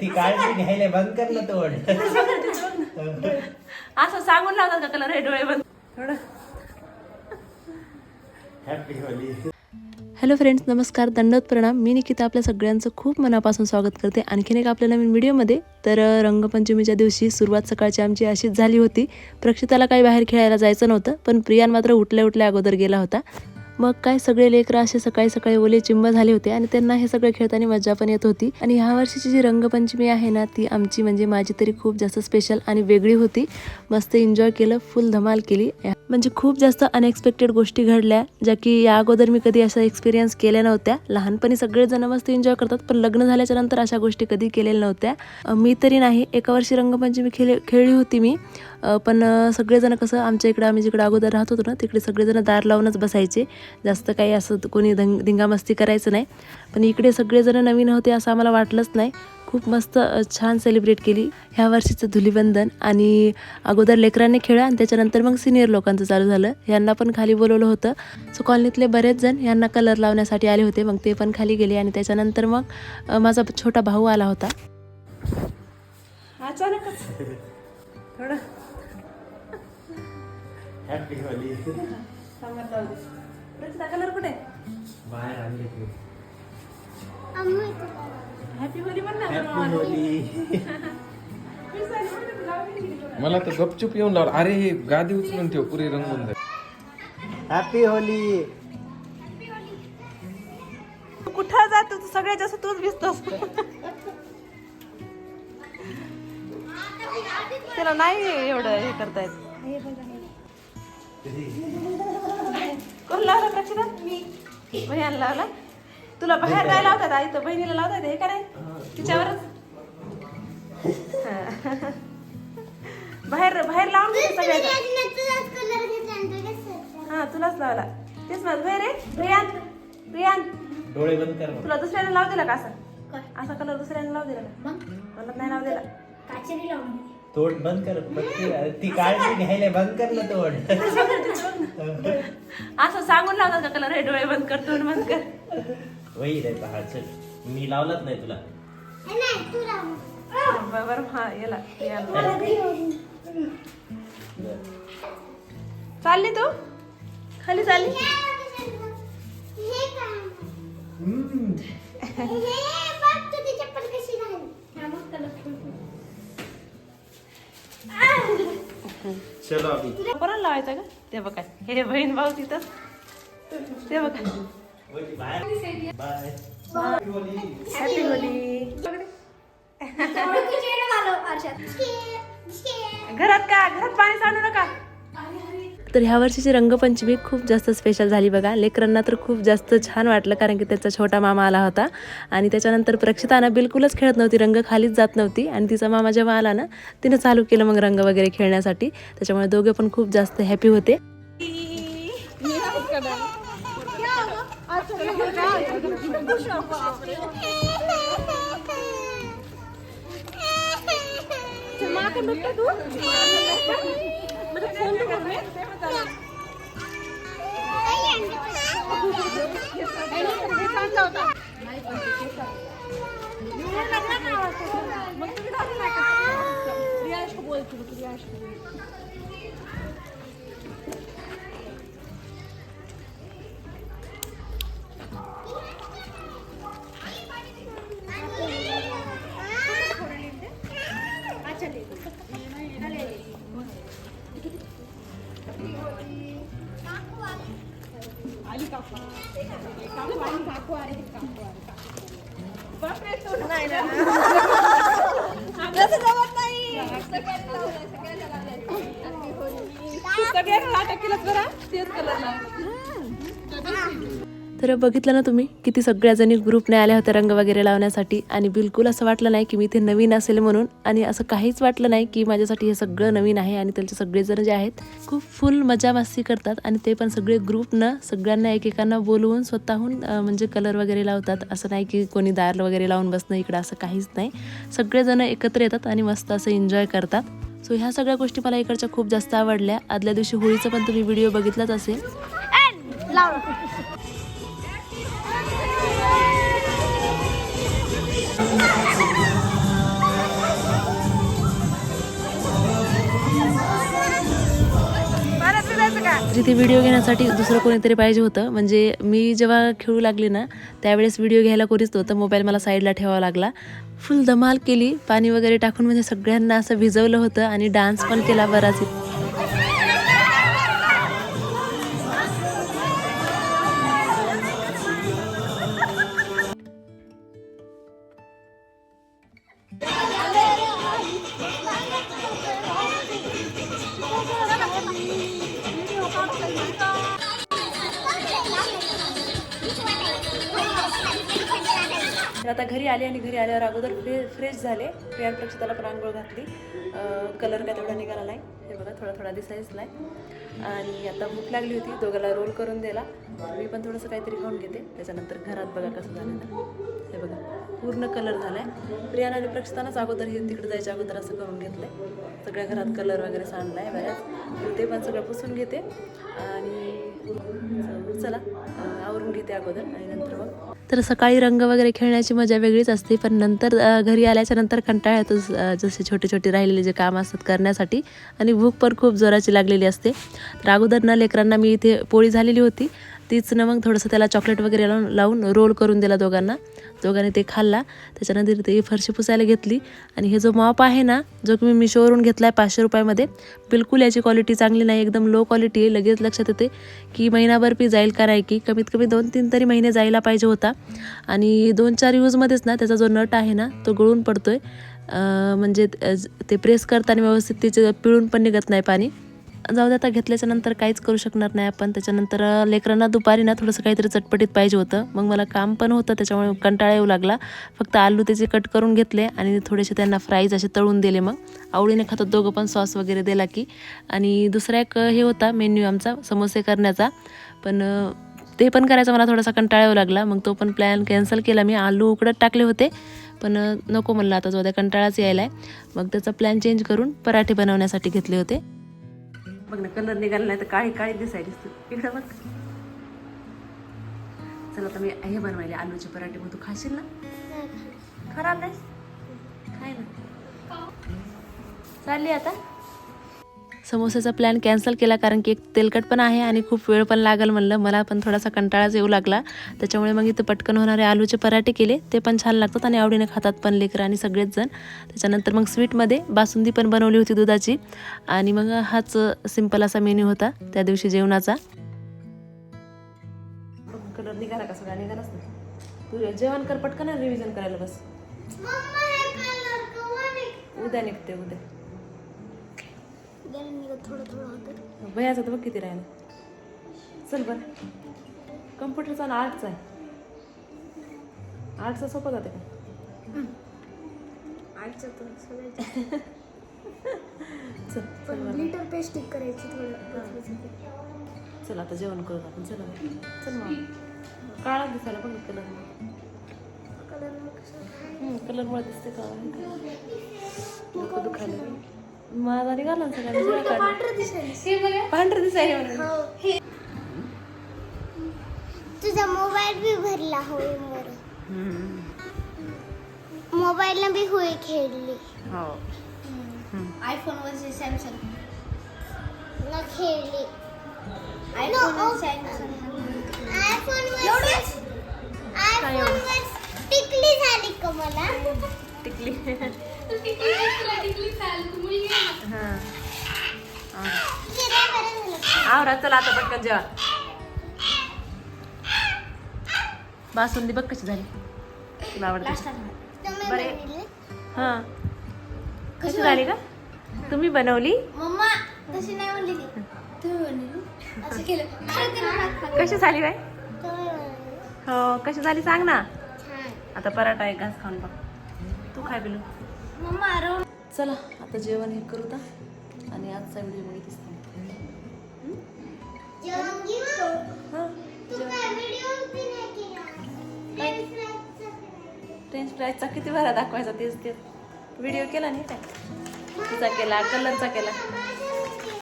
ती काळजी घ्यायला बंद कर ना तोड. असं सांगून लावतात का कलर हे डोळे बंद? थोडं हॅपी होली हॅलो फ्रेंड्स नमस्कार. दंडवत प्रणाम. मी निकिता आपल्या सगळ्यांचं खूप मनापासून स्वागत करते. आणखीन एक आपल्या नवीन व्हिडिओमध्ये तर रंगपंचमीच्या दिवशी सुरुवात सकाळची आमची अशीच झाली होती. प्रक्षिताला काही बाहेर खेळायला जायचं नव्हतं पण प्रियान मात्र उठल्या उठल्या अगोदर गेला होता. मग काय सगळे लेकरं असे सकाळी सकाळी ओले चिंब झाले होते आणि त्यांना हे सगळं खेळताना मजा पण येत होती. आणि ह्या वर्षीची जी रंगपंचमी आहे ना ती आमची म्हणजे माझी तरी खूप जास्त स्पेशल आणि वेगळी होती. मस्त एन्जॉय केलं फुल धमाल केली. म्हणजे खूप जास्त अनएक्सपेक्टेड गोष्टी घडल्या ज्या की या अगोदर मी कधी असा एक्सपिरियन्स केल्या नव्हत्या. लहानपणी सगळेजण मस्त एन्जॉय करतात पण लग्न झाल्याच्यानंतर अशा गोष्टी कधी केलेल्या नव्हत्या. मी तरी नाही एका वर्षी रंगपंचमी खेळ खेळली होती मी. पण सगळेजण कसं आमच्या इकडं आम्ही जिकडे अगोदर राहत होतो ना तिकडे सगळेजण दार लावूनच बसायचे. जास्त काही असं कोणी दंग धिंगामस्ती करायचं नाही. पण इकडे सगळेजण नवीन होते असं आम्हाला वाटलंच नाही. खूप मस्त छान सेलिब्रेट केली. ह्या वर्षीचं धुलीवंदन आणि अगोदर लेकरांनी खेळ आणि त्याच्यानंतर मग सिनियर लोकांचं चालू झालं. यांना पण खाली बोलवलं होतं. सो कॉलनीतले बरेच जण यांना कलर लावण्यासाठी आले होते. मग ते पण खाली गेले आणि त्याच्यानंतर मग माझा छोटा भाऊ आला होता. कलर कुठे? हॅपी होली पण ना हॅपी होली मला तर गपचूप येऊन लावलं. अरे हे गादी उचलून ठेव पुरी रंगून जाईल हॅपी होली तू कुठं जातो तू सगळ्यात जास्त तूच भिजतोस त्याला नाही एवढं हे करता येत. कोण लावला प्रक्षिता भैयाला लावला? तुला बाहेर काय लावतात आई? तर बहिणीला लावतात हे का नाही? तिच्यावरच? हा. बाहेर बाहेर लावून हा तुलाच लावला. तेच माझं बाहेर आहे रियान रियान डोळे बंद कर. तुला दुसऱ्याने लाव दिला का असा? असा कलर दुसऱ्याने लाव दिला का? मला नाही लाव दिला. तोड बंद कर. ती काळजी घ्यायला बंद कर ना तोड. असं सांगून लावतात का कलर हे डोळे बंद कर तोंड बंद कर. वही रे पहा चल मी लावलंच नाही तुला. ब- बरं हा याला रियाला. चालली तू? खाली चालली? चलो अभी. कोणाला लावायचं का ते बघा. हे बहीण भाऊ तिथं. ते बघा. बाय हॅपी होली घरात का? घरात पाणी सांडू नका. तर ह्या वर्षीची रंगपंचमी खूप जास्त स्पेशल झाली बघा. लेकरांना तर खूप जास्त छान वाटलं कारण की त्याचा छोटा मामा आला होता. आणि त्याच्यानंतर प्रक्षिताना बिलकुलच खेळत नव्हती रंग खालीच जात नव्हती. आणि तिचा मामा जेव्हा आला ना तिनं चालू केलं मग रंग वगैरे खेळण्यासाठी. त्याच्यामुळे दोघे पण खूप जास्त हॅपी होते. মাকে মেপে দু মানে ফোন তো করবে मग तुम्ही बोलतो तुम्ही सगळ्यांना नाटक केलं बरं तेच कलर तर बघितलं ना तुम्ही किती सगळ्या जणी ग्रुपने आल्या होत्या रंग वगैरे लावण्यासाठी आणि बिलकुल असं वाटलं नाही की मी ते नवीन असेल म्हणून आणि असं काहीच वाटलं नाही की माझ्यासाठी हे सगळं नवीन आहे आणि त्यांचे सगळेजण जे आहेत खूप फुल मजा मस्ती करतात आणि ते पण सगळे ग्रुपनं सगळ्यांना एकेकांना बोलवून स्वतःहून म्हणजे कलर वगैरे लावतात. असं नाही की कोणी दार वगैरे लावून बसणं इकडं असं काहीच नाही. सगळेजण एकत्र येतात आणि मस्त असं एन्जॉय करतात. सो ह्या सगळ्या गोष्टी मला इकडच्या खूप जास्त आवडल्या. आदल्या दिवशी होळीचा पण तुम्ही व्हिडिओ बघितलाच असेल. जिथे व्हिडिओ घेण्यासाठी दुसरं कोणीतरी पाहिजे होतं. म्हणजे मी जेव्हा खेळू लागली ना त्यावेळेस व्हिडिओ घ्यायला कोणीच नव्हतं. मोबाईल मला साईडला ठेवावा लागला. फुल धमाल केली. पाणी वगैरे टाकून म्हणजे सगळ्यांना असं भिजवलं होतं आणि डान्स पण केला बराच. तर आता घरी आले आणि घरी आल्यावर अगोदर फ्रे फ्रेश झाले. प्रियांपेक्षा त्याला पण आंघोळ घातली. कलर काय तेवढा निघाला नाही. हे बघा थोडा थोडा दिसायच नाही आणि आता भूक लागली होती दोघाला रोल करून दिला मी पण थोडंसं काहीतरी खाऊन घेते. त्याच्यानंतर घरात बघा कसं झालं. ना बघा पूर्ण कलर झाला आहे प्रियाला आणि अगोदर हे तिकडे जायच्या अगोदर असं करून घेतलं आहे सगळ्या घरात कलर वगैरे सांडला आहे बऱ्याच ते पण सगळं पुसून घेते. आणि चला आवरून घेते अगोदर आणि नंतर मग. तर सकाळी रंग वगैरे खेळण्याची मजा वेगळीच असते पण नंतर घरी आल्याच्यानंतर कंटाळा येतोच जसे छोटे छोटे राहिलेले जे काम असतात करण्यासाठी. आणि भूक पण खूप जोराची लागलेली असते. तर अगोदर ना लेकरांना मी इथे पोळी झालेली होती. तीच ना मग थोडंसं त्याला चॉकलेट वगैरे लावून लावून रोल करून दिला दोघांना. दोघांनी ते खाल्ला. त्याच्यानंतर ते फरशी पुसायला घेतली. आणि हे जो मॉप आहे ना जो की मी मिशोवरून घेतला आहे पाचशे रुपयामध्ये बिलकुल याची क्वालिटी चांगली नाही एकदम लो क्वालिटी आहे. लगेच लक्षात येते की महिनाभर पी जाईल का नाही की कमीत कमी दोन तीन तरी महिने जायला पाहिजे होता. आणि दोन चार यूजमध्येच ना त्याचा जो नट आहे ना तो गळून पडतो आहे म्हणजे ते प्रेस करताना व्यवस्थित तिचे पिळून पण निघत नाही पाणी. जाऊ दे आता घेतल्याच्या नंतर काहीच करू शकणार नाही आपण. त्याच्यानंतर लेकरांना दुपारी ना थोडंसं काहीतरी चटपटीत पाहिजे होतं. मग मला काम पण होतं त्याच्यामुळे कंटाळा येऊ लागला. फक्त आलू त्याचे कट करून घेतले आणि थोडेसे त्यांना फ्राईज असे तळून दिले मग. आवडीने खातात दोघं पण सॉस वगैरे दिला की. आणि दुसरा एक हे होता मेन्यू आमचा समोसे करण्याचा. पण ते पण करायचा मला थोडासा कंटाळा येऊ लागला. मग तो पण प्लॅन कॅन्सल केला. मी आलू उकडत टाकले होते. पण नको म्हणलं आता जो कंटाळाच यायला आहे मग त्याचा प्लॅन चेंज करून पराठे बनवण्यासाठी घेतले होते. बघ ना कलर निघाला नाही तर काळी काळी दिसायली इकडं बघ. चला आता मी हे बनवायले आलूचे पराठे. मग तू खाशील ना? खराब नाही खाय ना. चालली आता? समोसाचा प्लॅन कॅन्सल केला कारण की एक तेलकट पण आहे आणि खूप वेळ पण लागेल म्हणलं. मला पण थोडासा कंटाळाच येऊ लागला. त्याच्यामुळे मग इथं पटकन होणारे आलूचे पराठे केले. ते पण छान लागतात आणि आवडीने खातात पण लेकरं आणि सगळेच जण त्याच्यानंतर मग स्वीटमध्ये बासुंदी पण बनवली होती दुधाची. आणि मग हाच सिंपल असा मेन्यू होता त्या दिवशी जेवणाचा. कलर निघाला का सगळा? निघालाच ना तू जेवण कर पटकन रिव्हिजन करायला बस. उद्या निघते उद्या. थोडं थोडं होतं भयाचं तर बघ किती राहिलं. चल बरं. कम्प्युटरचा आणि आर्टचा आहे. आर्टचा सोपं जाते का? तर सगळ्यात चल पण ग्लिटर पेस्ट स्टिक करायची थोडं. चल आता जेवण करू आपण. चल. चल मग. काळा दिसायला बघ कलर. कलर कलरमुळे दिसते का डोकं दुखायला माझा निघाला ना. पांढरं दिसायला म्हणून. तुझा मोबाईल बी भरला होय मोर मोबाईलला बी होळी खेळली. हो. आयफोन वर सॅमसंग ना खेळली. आयफोन सॅमसंग आयफोन वर आयफोन वर टिकली झाली का मला टिकली हां किती बरं झालं आवरा चला आता पटकन जेवा. बासुंदी बघ कशी झाली. तुला आवडते बरे. हां. कशी झाली का? तुम्ही बनवली? मम्मा तशी नाही म्हणली तुम्ही बनवली? असं केलं. कशी झाली बाय हो कशी झाली सांग ना. आता पराठा एक घास खाऊन बघ. तू खाय मम्मा रव चला आता जेवण हे करू ता. आणि आजचा व्हिडिओ मग इथेच फ्रेंच फ्राईजचा किती वेळा दाखवायचा तेच तेच व्हिडिओ केला नाही काय? तिचा केला कलरचा केला.